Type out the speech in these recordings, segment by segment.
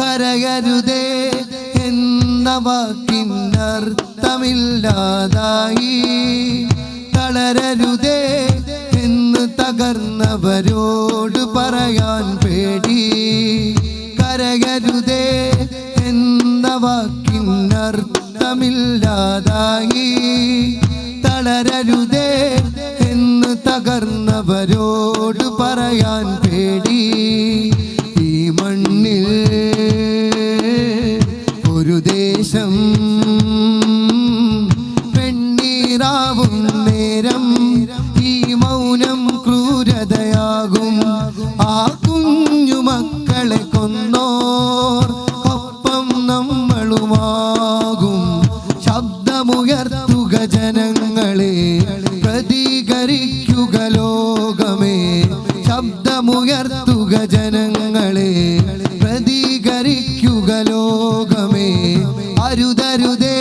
കരയരുതേ എന്ന വാക്കിനർത്ഥമില്ലാതായി തളരരുതേ എന്ന് തകർന്നവരോട് പറയാൻ പേടി. കരകരുതേ എന്ന വാക്കിനർത്ഥമില്ലാതായി തളരരുതേ എന്ന് തകർന്നവരോട് പറയാൻ പേടി. മക്കളെ കൊന്നോർ ഒപ്പം നമ്മളുമാകും. ശബ്ദമുയർത്തുക ജനങ്ങളെ പ്രതികരിക്കുക ലോകമേ. ശബ്ദമുയർത്തുക ജനങ്ങളെ പ്രതികരിക്കുക ലോകമേ. അരുതരുതേ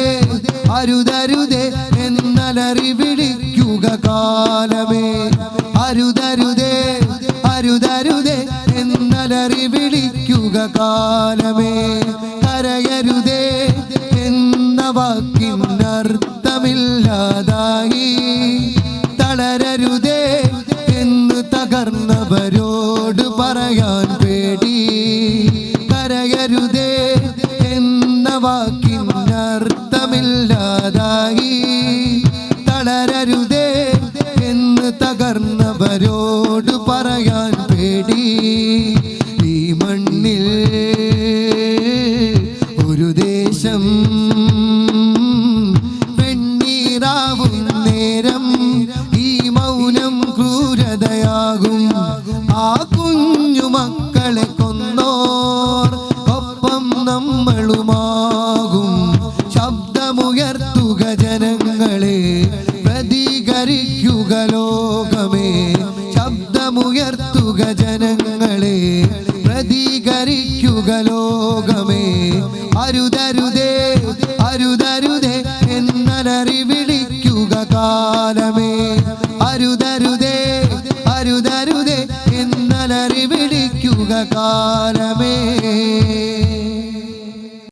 അരുതരുതേ എന്നലറി വിളിക്കുക കാലമേ. അരുതരുതേ അരുതരുതേ എന്നലറി വിളിക്കുക കാലമേ. കരയരുതേ എന്ന വാക്കിനർത്ഥമില്ലാതായി തളരരുതേ എന്ന് തകർന്നവരോട് പറയാൻ പേടി. കരയരുതേ എന്ന വാക്കിനർത്ഥമില്ലാതായി തകർന്നവരോട് പറയാൻ പേടി. ഈ മണ്ണിൽ ഒരു ദേശം പെണ്ണീറാവും നേരം. ഈ മൗനം ക്രൂരതയാകും. ആ കുഞ്ഞു മക്കളെ കൊന്നോർ ഒപ്പം നമ്മളുമാകും. ശബ്ദമുയർത്തുക ജനങ്ങളെ പ്രതികരിക്കുക ലോകമേ ശബ്ദമുയർത്തുക ജനങ്ങളെ പ്രതികരിക്കുക ലോകമേ. അരുതരുതേ അരുതരുതേ എന്നലറി വിളിക്കുക കാലമേ. അരുതരുതേ അരുതരുതേ എന്നലറി വിളിക്കുക കാലമേ.